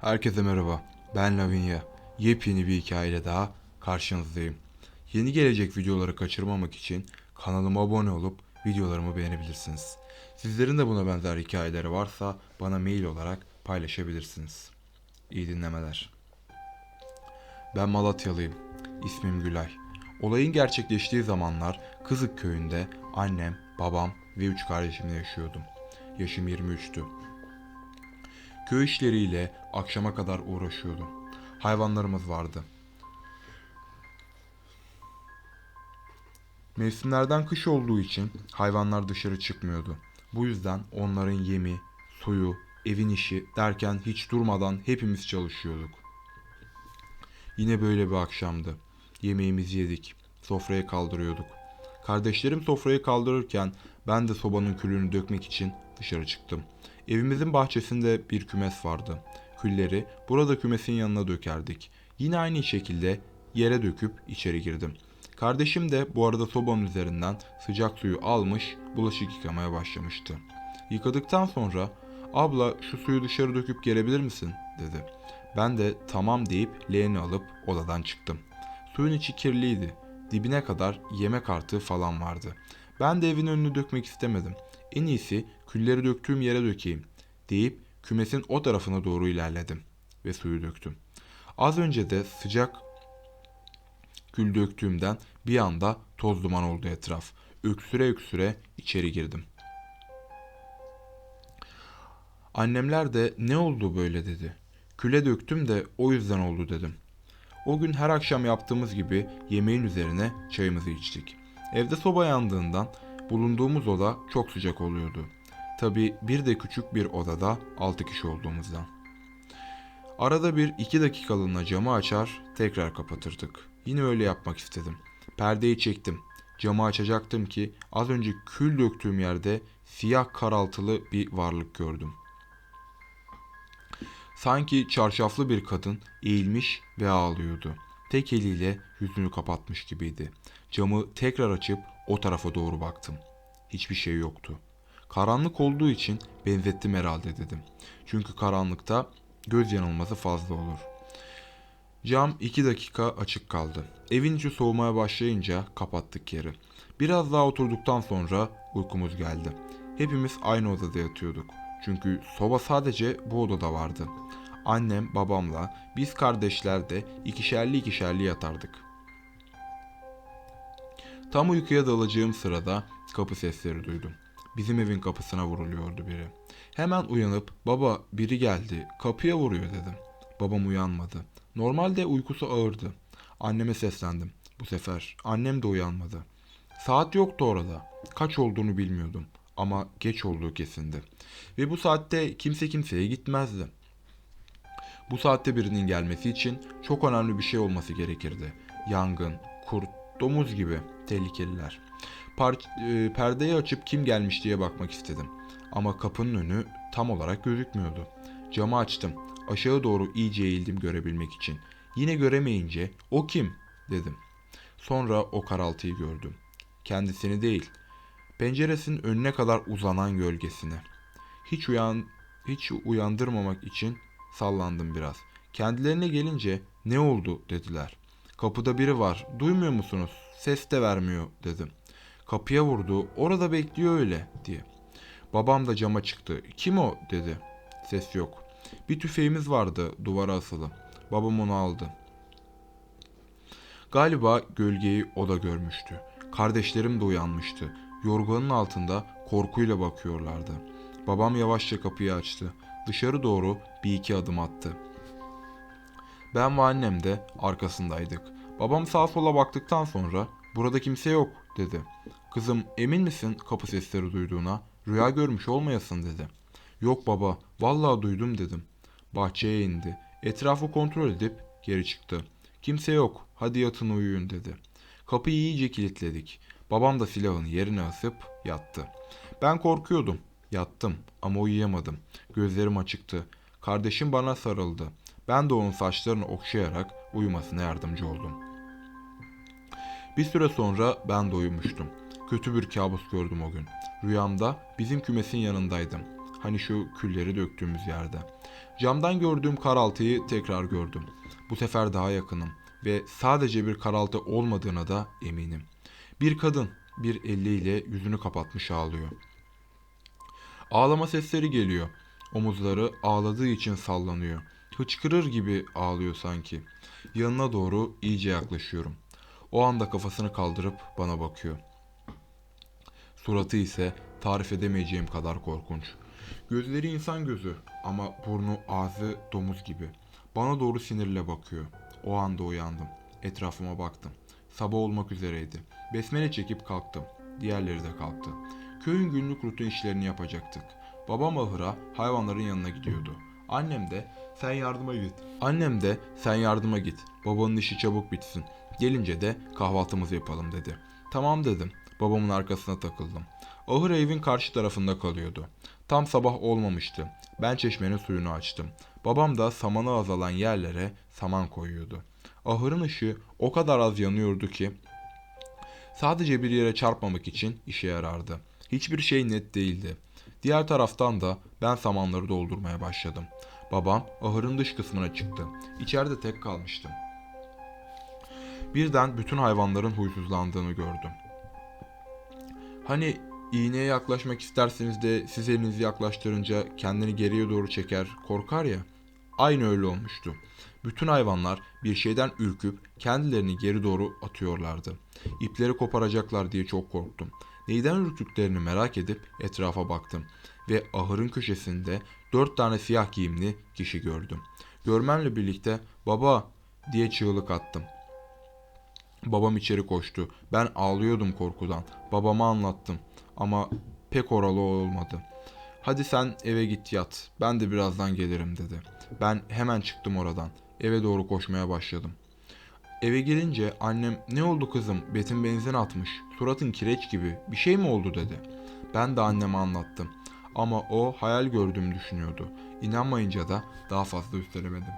Herkese merhaba. Ben Lavinia. Yepyeni bir hikayeyle daha karşınızdayım. Yeni gelecek videoları kaçırmamak için kanalıma abone olup videolarımı beğenebilirsiniz. Sizlerin de buna benzer hikayeleri varsa bana mail olarak paylaşabilirsiniz. İyi dinlemeler. Ben Malatyalıyım. İsmim Gülay. Olayın gerçekleştiği zamanlar Kızık köyünde annem, babam ve üç kardeşimle yaşıyordum. Yaşım 23'tü. Köy işleriyle akşama kadar uğraşıyordum. Hayvanlarımız vardı. Mevsimlerden kış olduğu için hayvanlar dışarı çıkmıyordu. Bu yüzden onların yemi, suyu, evin işi derken hiç durmadan hepimiz çalışıyorduk. Yine böyle bir akşamdı. Yemeğimizi yedik. Sofraya kaldırıyorduk. Kardeşlerim sofrayı kaldırırken ben de sobanın külünü dökmek için dışarı çıktım. Evimizin bahçesinde bir kümes vardı. Külleri burada kümesin yanına dökerdik. Yine aynı şekilde yere döküp içeri girdim. Kardeşim de bu arada sobanın üzerinden sıcak suyu almış bulaşık yıkamaya başlamıştı. Yıkadıktan sonra abla şu suyu dışarı döküp gelebilir misin dedi. Ben de tamam deyip leğeni alıp odadan çıktım. Suyun içi kirliydi. Dibine kadar yemek artığı falan vardı. Ben de evin önünü dökmek istemedim. En iyisi külleri döktüğüm yere dökeyim deyip kümesin o tarafına doğru ilerledim ve suyu döktüm. Az önce de sıcak kül döktüğümden bir anda toz duman oldu etraf. Öksüre öksüre içeri girdim. Annemler de ne oldu böyle dedi. Küle döktüm de o yüzden oldu dedim. O gün her akşam yaptığımız gibi yemeğin üzerine çayımızı içtik. Evde soba yandığından bulunduğumuz oda çok sıcak oluyordu. Tabi bir de küçük bir odada 6 kişi olduğumuzdan. Arada bir iki dakikalığına camı açar tekrar kapatırdık. Yine öyle yapmak istedim. Perdeyi çektim. Camı açacaktım ki az önce kül döktüğüm yerde siyah karaltılı bir varlık gördüm. Sanki çarşaflı bir kadın eğilmiş ve ağlıyordu. Tek eliyle yüzünü kapatmış gibiydi. Camı tekrar açıp o tarafa doğru baktım. Hiçbir şey yoktu. Karanlık olduğu için benzettim herhalde dedim. Çünkü karanlıkta göz yanılması fazla olur. Cam iki dakika açık kaldı. Evin içi soğumaya başlayınca kapattık yeri. Biraz daha oturduktan sonra uykumuz geldi. Hepimiz aynı odada yatıyorduk. Çünkü soba sadece bu odada vardı. Annem, babamla biz kardeşler de ikişerli ikişerli yatardık. Tam uykuya dalacağım sırada kapı sesleri duydum. Bizim evin kapısına vuruluyordu biri. Hemen uyanıp baba biri geldi kapıya vuruyor dedim. Babam uyanmadı. Normalde uykusu ağırdı. Anneme seslendim. Bu sefer annem de uyanmadı. Saat yoktu orada. Kaç olduğunu bilmiyordum ama geç olduğu kesindi. Ve bu saatte kimse kimseye gitmezdi. Bu saatte birinin gelmesi için çok önemli bir şey olması gerekirdi. Yangın, kurt, domuz gibi tehlikeliler. Par- e, perdeyi açıp kim gelmiş diye bakmak istedim. Ama kapının önü tam olarak gözükmüyordu. Camı açtım. Aşağı doğru iyice eğildim görebilmek için. Yine göremeyince o kim dedim. Sonra o karaltıyı gördüm. Kendisini değil, penceresinin önüne kadar uzanan gölgesini. Hiç uyan hiç uyandırmamak için sallandım biraz. Kendilerine gelince ne oldu dediler. Kapıda biri var. Duymuyor musunuz? Ses de vermiyor dedim. Kapıya vurdu. Orada bekliyor öyle diye. Babam da cama çıktı. Kim o dedi. Ses yok. Bir tüfeğimiz vardı duvara asılı. Babam onu aldı. Galiba gölgeyi o da görmüştü. Kardeşlerim de uyanmıştı. Yorganın altında korkuyla bakıyorlardı. Babam yavaşça kapıyı açtı. Dışarı doğru bir iki adım attı. Ben ve annem de arkasındaydık. Babam sağa sola baktıktan sonra burada kimse yok dedi. Kızım emin misin kapı sesleri duyduğuna? Rüya görmüş olmayasın dedi. Yok baba vallahi duydum dedim. Bahçeye indi. Etrafı kontrol edip geri çıktı. Kimse yok hadi yatın uyuyun dedi. Kapıyı iyice kilitledik. Babam da silahını yerine asıp yattı. Ben korkuyordum. Yattım ama uyuyamadım. Gözlerim açıktı. Kardeşim bana sarıldı. Ben de onun saçlarını okşayarak uyumasına yardımcı oldum. Bir süre sonra ben de uyumuştum. Kötü bir kabus gördüm o gün. Rüyamda bizim kümesin yanındaydım. Hani şu külleri döktüğümüz yerde. Camdan gördüğüm karaltıyı tekrar gördüm. Bu sefer daha yakınım ve sadece bir karaltı olmadığına da eminim. Bir kadın bir eliyle yüzünü kapatmış ağlıyor. Ağlama sesleri geliyor. Omuzları ağladığı için sallanıyor. Hıçkırır gibi ağlıyor sanki. Yanına doğru iyice yaklaşıyorum. O anda kafasını kaldırıp bana bakıyor. Suratı ise tarif edemeyeceğim kadar korkunç. Gözleri insan gözü ama burnu ağzı domuz gibi. Bana doğru sinirle bakıyor. O anda uyandım. Etrafıma baktım. Sabah olmak üzereydi. Besmele çekip kalktım. Diğerleri de kalktı. Köyün günlük rutin işlerini yapacaktık. Babam ahıra hayvanların yanına gidiyordu. Annem de sen yardıma git. Annem de sen yardıma git. Babanın işi çabuk bitsin. Gelince de kahvaltımızı yapalım dedi. Tamam dedim. Babamın arkasına takıldım. Ahır evin karşı tarafında kalıyordu. Tam sabah olmamıştı. Ben çeşmenin suyunu açtım. Babam da samanı azalan yerlere saman koyuyordu. Ahırın ışığı o kadar az yanıyordu ki sadece bir yere çarpmamak için işe yarardı. Hiçbir şey net değildi. Diğer taraftan da ben samanları doldurmaya başladım. Babam ahırın dış kısmına çıktı. İçeride tek kalmıştım. Birden bütün hayvanların huysuzlandığını gördüm. Hani iğneye yaklaşmak isterseniz de siz elinizi yaklaştırınca kendini geriye doğru çeker, korkar ya. Aynı öyle olmuştu. Bütün hayvanlar bir şeyden ürküp kendilerini geri doğru atıyorlardı. İpleri koparacaklar diye çok korktum. Neyden ürktüklerini merak edip etrafa baktım ve ahırın köşesinde dört tane siyah giyimli kişi gördüm. Görmemle birlikte baba diye çığlık attım. Babam içeri koştu. Ben ağlıyordum korkudan. Babama anlattım ama pek oralı olmadı. Hadi sen eve git yat. Ben de birazdan gelirim dedi. Ben hemen çıktım oradan. Eve doğru koşmaya başladım. Eve gelince annem ne oldu kızım betin benzin atmış suratın kireç gibi bir şey mi oldu dedi. Ben de anneme anlattım ama o hayal gördüğümü düşünüyordu. İnanmayınca da daha fazla üstelemedim.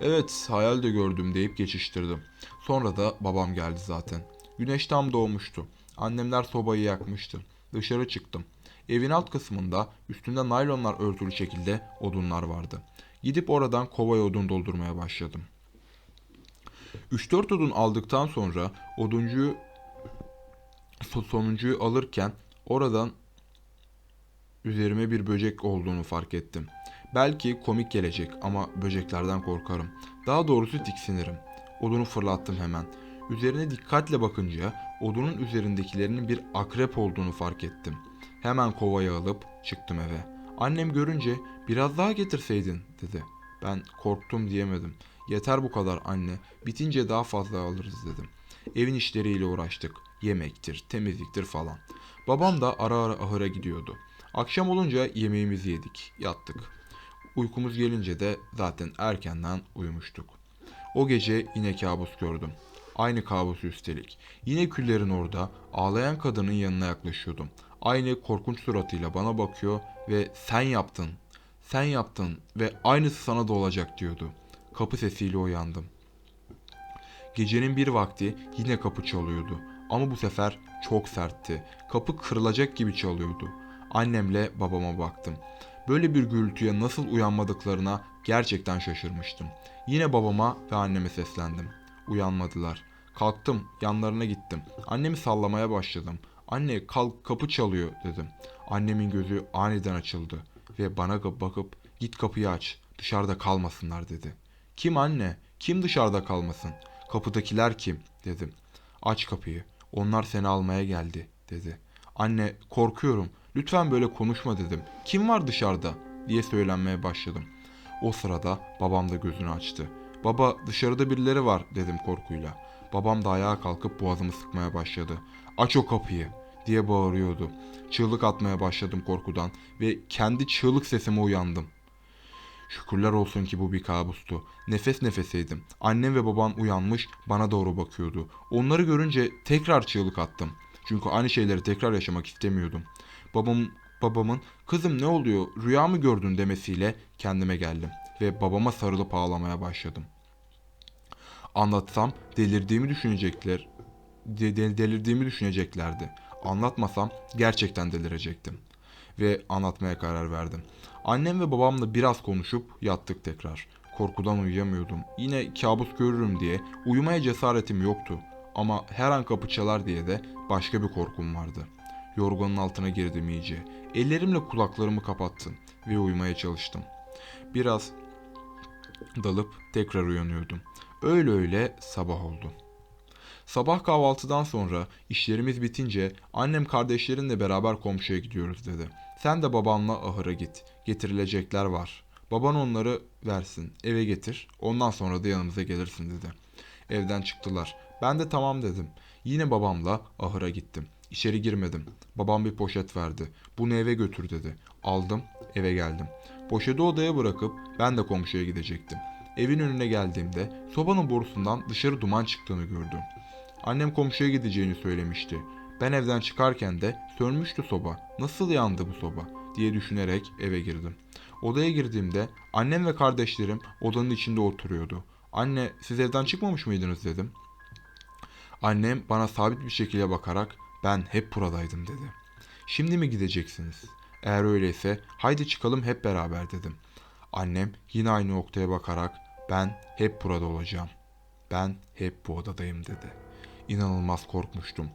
Evet hayal de gördüm deyip geçiştirdim. Sonra da babam geldi zaten. Güneş tam doğmuştu. Annemler sobayı yakmıştı. Dışarı çıktım. Evin alt kısmında üstünde naylonlar örtülü şekilde odunlar vardı. Gidip oradan kovaya odun doldurmaya başladım. 3-4 odun aldıktan sonra oduncuyu so- sonuncuyu alırken oradan üzerime bir böcek olduğunu fark ettim. Belki komik gelecek ama böceklerden korkarım. Daha doğrusu tiksinirim. Odunu fırlattım hemen. Üzerine dikkatle bakınca odunun üzerindekilerinin bir akrep olduğunu fark ettim. Hemen kovayı alıp çıktım eve. Annem görünce biraz daha getirseydin dedi. Ben korktum diyemedim. Yeter bu kadar anne. Bitince daha fazla alırız dedim. Evin işleriyle uğraştık. Yemektir, temizliktir falan. Babam da ara ara ahıra gidiyordu. Akşam olunca yemeğimizi yedik, yattık. Uykumuz gelince de zaten erkenden uyumuştuk. O gece yine kabus gördüm. Aynı kabus üstelik. Yine küllerin orada ağlayan kadının yanına yaklaşıyordum. Aynı korkunç suratıyla bana bakıyor ve sen yaptın, sen yaptın ve aynısı sana da olacak diyordu. Kapı sesiyle uyandım. Gecenin bir vakti yine kapı çalıyordu. Ama bu sefer çok sertti. Kapı kırılacak gibi çalıyordu. Annemle babama baktım. Böyle bir gürültüye nasıl uyanmadıklarına gerçekten şaşırmıştım. Yine babama ve anneme seslendim. Uyanmadılar. Kalktım, yanlarına gittim. Annemi sallamaya başladım. Anne kalk kapı çalıyor dedim. Annemin gözü aniden açıldı ve bana bakıp git kapıyı aç dışarıda kalmasınlar dedi. Kim anne? Kim dışarıda kalmasın? Kapıdakiler kim? dedim. Aç kapıyı. Onlar seni almaya geldi dedi. Anne korkuyorum. Lütfen böyle konuşma dedim. Kim var dışarıda? diye söylenmeye başladım. O sırada babam da gözünü açtı. Baba dışarıda birileri var dedim korkuyla. Babam da ayağa kalkıp boğazımı sıkmaya başladı. Aç o kapıyı diye bağırıyordu. Çığlık atmaya başladım korkudan ve kendi çığlık sesime uyandım. Şükürler olsun ki bu bir kabustu. Nefes nefeseydim. Annem ve babam uyanmış bana doğru bakıyordu. Onları görünce tekrar çığlık attım. Çünkü aynı şeyleri tekrar yaşamak istemiyordum. Babam, babamın kızım ne oluyor rüya mı gördün demesiyle kendime geldim. Ve babama sarılıp ağlamaya başladım. Anlatsam delirdiğimi düşünecekler. De- de- delirdiğimi düşüneceklerdi. Anlatmasam gerçekten delirecektim. Ve anlatmaya karar verdim. Annem ve babamla biraz konuşup yattık tekrar. Korkudan uyuyamıyordum. Yine kabus görürüm diye uyumaya cesaretim yoktu. Ama her an kapı çalar diye de başka bir korkum vardı. Yorganın altına girdim iyice. Ellerimle kulaklarımı kapattım ve uyumaya çalıştım. Biraz dalıp tekrar uyanıyordum. Öyle öyle sabah oldu. Sabah kahvaltıdan sonra işlerimiz bitince annem kardeşlerinle beraber komşuya gidiyoruz dedi. Sen de babanla ahıra git. Getirilecekler var. Baban onları versin. Eve getir. Ondan sonra da yanımıza gelirsin dedi. Evden çıktılar. Ben de tamam dedim. Yine babamla ahıra gittim. İçeri girmedim. Babam bir poşet verdi. Bunu eve götür dedi. Aldım, eve geldim. Poşeti odaya bırakıp ben de komşuya gidecektim. Evin önüne geldiğimde sobanın borusundan dışarı duman çıktığını gördüm. Annem komşuya gideceğini söylemişti. Ben evden çıkarken de sönmüştü soba. Nasıl yandı bu soba diye düşünerek eve girdim. Odaya girdiğimde annem ve kardeşlerim odanın içinde oturuyordu. Anne siz evden çıkmamış mıydınız dedim. Annem bana sabit bir şekilde bakarak ben hep buradaydım dedi. Şimdi mi gideceksiniz? Eğer öyleyse haydi çıkalım hep beraber dedim. Annem yine aynı noktaya bakarak ben hep burada olacağım. Ben hep bu odadayım dedi. İnanılmaz korkmuştum.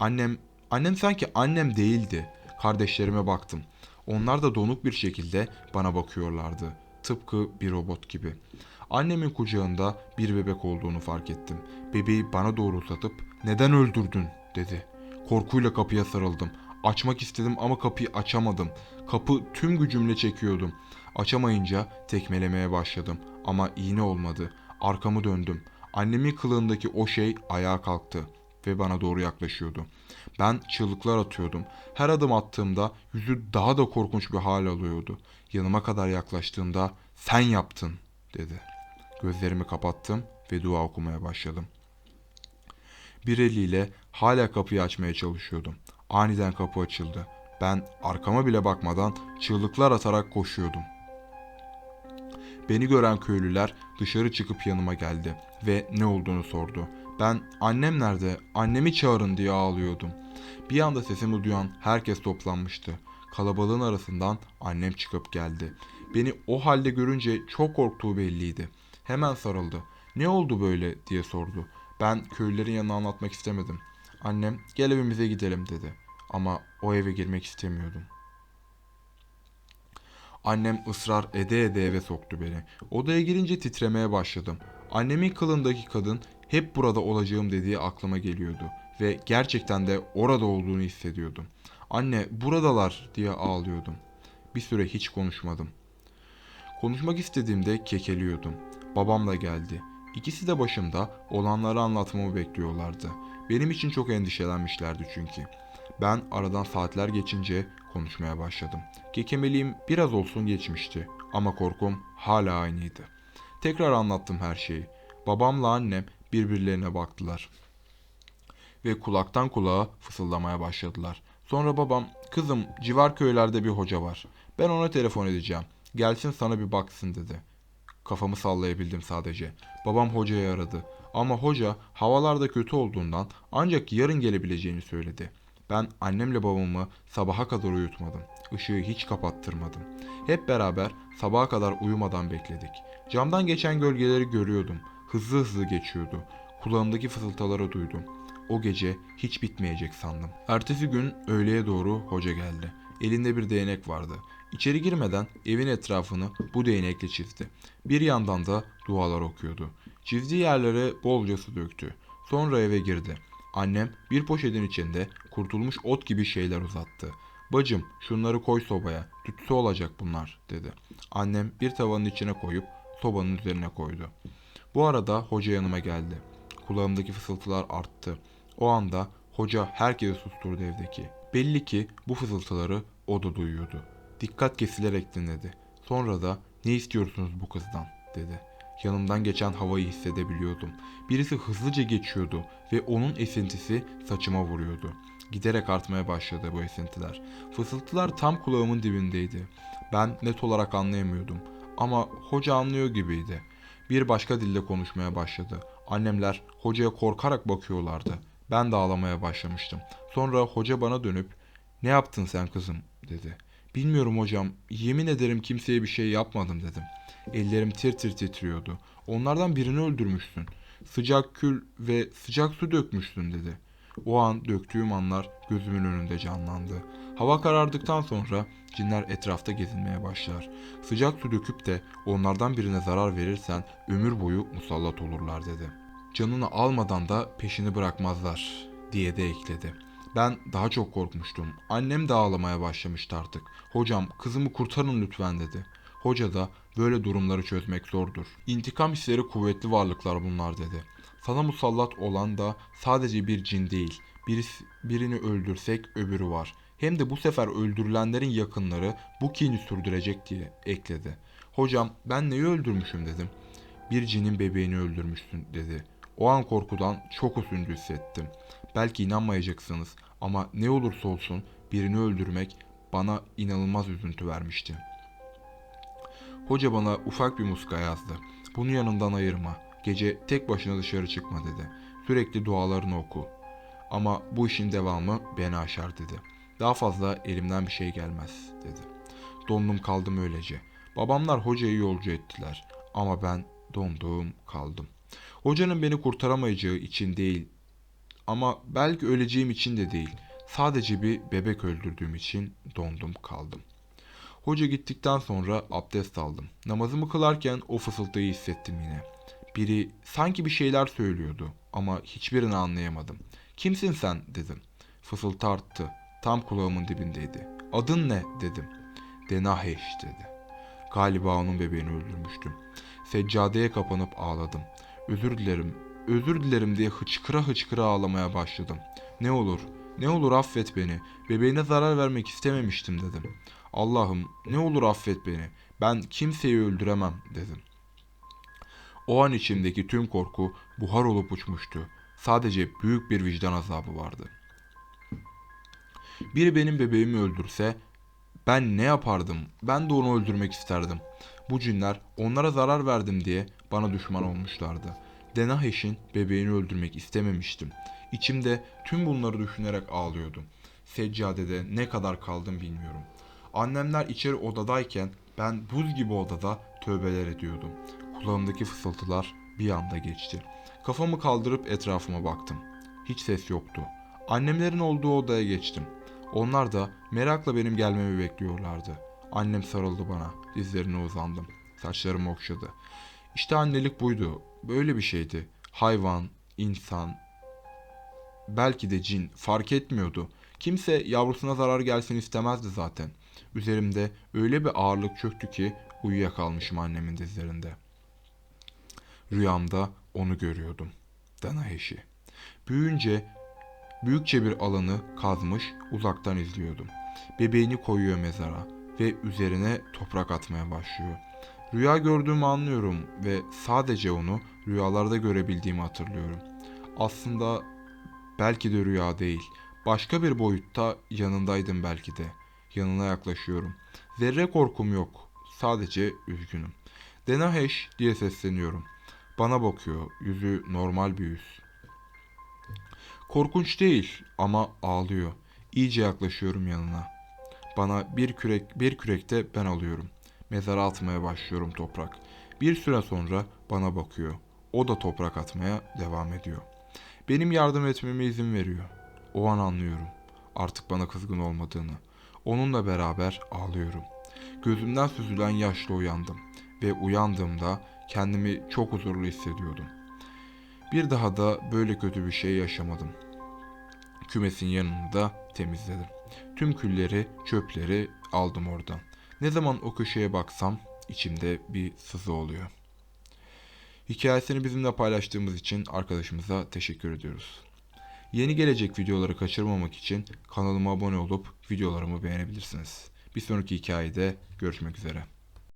Annem, annem sanki annem değildi. Kardeşlerime baktım. Onlar da donuk bir şekilde bana bakıyorlardı. Tıpkı bir robot gibi. Annemin kucağında bir bebek olduğunu fark ettim. Bebeği bana doğru uzatıp neden öldürdün dedi. Korkuyla kapıya sarıldım. Açmak istedim ama kapıyı açamadım. Kapı tüm gücümle çekiyordum. Açamayınca tekmelemeye başladım ama iğne olmadı. Arkamı döndüm. Annemin kılığındaki o şey ayağa kalktı ve bana doğru yaklaşıyordu. Ben çığlıklar atıyordum. Her adım attığımda yüzü daha da korkunç bir hal alıyordu. Yanıma kadar yaklaştığında sen yaptın dedi. Gözlerimi kapattım ve dua okumaya başladım. Bir eliyle hala kapıyı açmaya çalışıyordum. Aniden kapı açıldı. Ben arkama bile bakmadan çığlıklar atarak koşuyordum. Beni gören köylüler dışarı çıkıp yanıma geldi ve ne olduğunu sordu. Ben annem nerede, annemi çağırın diye ağlıyordum. Bir anda sesimi duyan herkes toplanmıştı. Kalabalığın arasından annem çıkıp geldi. Beni o halde görünce çok korktuğu belliydi. Hemen sarıldı. Ne oldu böyle diye sordu. Ben köylülerin yanına anlatmak istemedim. Annem gel evimize gidelim dedi. Ama o eve girmek istemiyordum. Annem ısrar ede ede eve soktu beni. Odaya girince titremeye başladım. Annemin kılındaki kadın hep burada olacağım dediği aklıma geliyordu ve gerçekten de orada olduğunu hissediyordum. Anne buradalar diye ağlıyordum. Bir süre hiç konuşmadım. Konuşmak istediğimde kekeliyordum. Babam da geldi. İkisi de başımda olanları anlatmamı bekliyorlardı. Benim için çok endişelenmişlerdi çünkü. Ben aradan saatler geçince konuşmaya başladım. Kekemeliğim biraz olsun geçmişti ama korkum hala aynıydı. Tekrar anlattım her şeyi. Babamla annem birbirlerine baktılar ve kulaktan kulağa fısıldamaya başladılar. Sonra babam, kızım civar köylerde bir hoca var. Ben ona telefon edeceğim. Gelsin sana bir baksın dedi. Kafamı sallayabildim sadece. Babam hocayı aradı. Ama hoca havalarda kötü olduğundan ancak yarın gelebileceğini söyledi. Ben annemle babamı sabaha kadar uyutmadım. Işığı hiç kapattırmadım. Hep beraber sabaha kadar uyumadan bekledik. Camdan geçen gölgeleri görüyordum. Hızlı hızlı geçiyordu. Kulağımdaki fısıltıları duydum. O gece hiç bitmeyecek sandım. Ertesi gün öğleye doğru hoca geldi. Elinde bir değnek vardı. İçeri girmeden evin etrafını bu değnekle çizdi. Bir yandan da dualar okuyordu. Çizdiği yerlere bolca su döktü. Sonra eve girdi. Annem bir poşetin içinde kurtulmuş ot gibi şeyler uzattı. Bacım şunları koy sobaya. Tütsü olacak bunlar dedi. Annem bir tavanın içine koyup sobanın üzerine koydu. Bu arada hoca yanıma geldi. Kulağımdaki fısıltılar arttı. O anda hoca herkesi susturdu evdeki. Belli ki bu fısıltıları o da duyuyordu. Dikkat kesilerek dinledi. Sonra da ne istiyorsunuz bu kızdan dedi. Yanımdan geçen havayı hissedebiliyordum. Birisi hızlıca geçiyordu ve onun esintisi saçıma vuruyordu. Giderek artmaya başladı bu esintiler. Fısıltılar tam kulağımın dibindeydi. Ben net olarak anlayamıyordum ama hoca anlıyor gibiydi. Bir başka dilde konuşmaya başladı. Annemler hocaya korkarak bakıyorlardı. Ben de ağlamaya başlamıştım. Sonra hoca bana dönüp "Ne yaptın sen kızım?" dedi. Bilmiyorum hocam. Yemin ederim kimseye bir şey yapmadım dedim. Ellerim tir tir titriyordu. Onlardan birini öldürmüşsün. Sıcak kül ve sıcak su dökmüşsün dedi. O an döktüğüm anlar gözümün önünde canlandı. Hava karardıktan sonra cinler etrafta gezinmeye başlar. Sıcak su döküp de onlardan birine zarar verirsen ömür boyu musallat olurlar dedi. Canını almadan da peşini bırakmazlar diye de ekledi. Ben daha çok korkmuştum. Annem de ağlamaya başlamıştı artık. Hocam kızımı kurtarın lütfen dedi. Hoca da böyle durumları çözmek zordur. İntikam hisleri kuvvetli varlıklar bunlar dedi. Sana musallat olan da sadece bir cin değil. Birisi, birini öldürsek öbürü var. Hem de bu sefer öldürülenlerin yakınları bu kini sürdürecek diye ekledi. Hocam ben neyi öldürmüşüm dedim. Bir cinin bebeğini öldürmüşsün dedi. O an korkudan çok üzüntü hissettim. Belki inanmayacaksınız ama ne olursa olsun birini öldürmek bana inanılmaz üzüntü vermişti. Hoca bana ufak bir muska yazdı. Bunu yanından ayırma. Gece tek başına dışarı çıkma dedi. Sürekli dualarını oku. Ama bu işin devamı beni aşar dedi. Daha fazla elimden bir şey gelmez dedi. Dondum kaldım öylece. Babamlar hocayı yolcu ettiler. Ama ben dondum kaldım. Hocanın beni kurtaramayacağı için değil ama belki öleceğim için de değil. Sadece bir bebek öldürdüğüm için dondum kaldım. Hoca gittikten sonra abdest aldım. Namazımı kılarken o fısıltıyı hissettim yine. Biri sanki bir şeyler söylüyordu ama hiçbirini anlayamadım. Kimsin sen dedim. Fısıltı arttı. Tam kulağımın dibindeydi. Adın ne dedim. Denaheş dedi. Galiba onun bebeğini öldürmüştüm. Seccadeye kapanıp ağladım. Özür dilerim, özür dilerim diye hıçkıra hıçkıra ağlamaya başladım. Ne olur, ne olur affet beni. Bebeğine zarar vermek istememiştim dedim. Allah'ım ne olur affet beni. Ben kimseyi öldüremem dedim. O an içimdeki tüm korku buhar olup uçmuştu. Sadece büyük bir vicdan azabı vardı. Biri benim bebeğimi öldürse ben ne yapardım? Ben de onu öldürmek isterdim. Bu cinler onlara zarar verdim diye bana düşman olmuşlardı. Denaheş'in bebeğini öldürmek istememiştim. İçimde tüm bunları düşünerek ağlıyordum. Seccadede ne kadar kaldım bilmiyorum. Annemler içeri odadayken ben buz gibi odada tövbeler ediyordum. Kulağımdaki fısıltılar bir anda geçti. Kafamı kaldırıp etrafıma baktım. Hiç ses yoktu. Annemlerin olduğu odaya geçtim. Onlar da merakla benim gelmemi bekliyorlardı. Annem sarıldı bana. Dizlerine uzandım. Saçlarımı okşadı. İşte annelik buydu. Böyle bir şeydi. Hayvan, insan, belki de cin fark etmiyordu. Kimse yavrusuna zarar gelsin istemezdi zaten. Üzerimde öyle bir ağırlık çöktü ki uyuyakalmışım annemin dizlerinde. Rüyamda onu görüyordum. Danaheş'i. Büyüyünce büyükçe bir alanı kazmış uzaktan izliyordum. Bebeğini koyuyor mezara ve üzerine toprak atmaya başlıyor. Rüya gördüğümü anlıyorum ve sadece onu rüyalarda görebildiğimi hatırlıyorum. Aslında belki de rüya değil. Başka bir boyutta yanındaydım belki de. Yanına yaklaşıyorum. Zerre korkum yok. Sadece üzgünüm. Denaheş diye sesleniyorum. Bana bakıyor. Yüzü normal bir yüz. Korkunç değil ama ağlıyor. İyice yaklaşıyorum yanına. Bana bir kürek bir kürekte ben alıyorum. Mezara atmaya başlıyorum toprak. Bir süre sonra bana bakıyor. O da toprak atmaya devam ediyor. Benim yardım etmeme izin veriyor. O an anlıyorum. Artık bana kızgın olmadığını. Onunla beraber ağlıyorum. Gözümden süzülen yaşla uyandım ve uyandığımda kendimi çok huzurlu hissediyordum. Bir daha da böyle kötü bir şey yaşamadım. Kümesin yanını da temizledim. Tüm külleri, çöpleri aldım oradan. Ne zaman o köşeye baksam içimde bir sızı oluyor. Hikayesini bizimle paylaştığımız için arkadaşımıza teşekkür ediyoruz. Yeni gelecek videoları kaçırmamak için kanalıma abone olup videolarımı beğenebilirsiniz. Bir sonraki hikayede görüşmek üzere.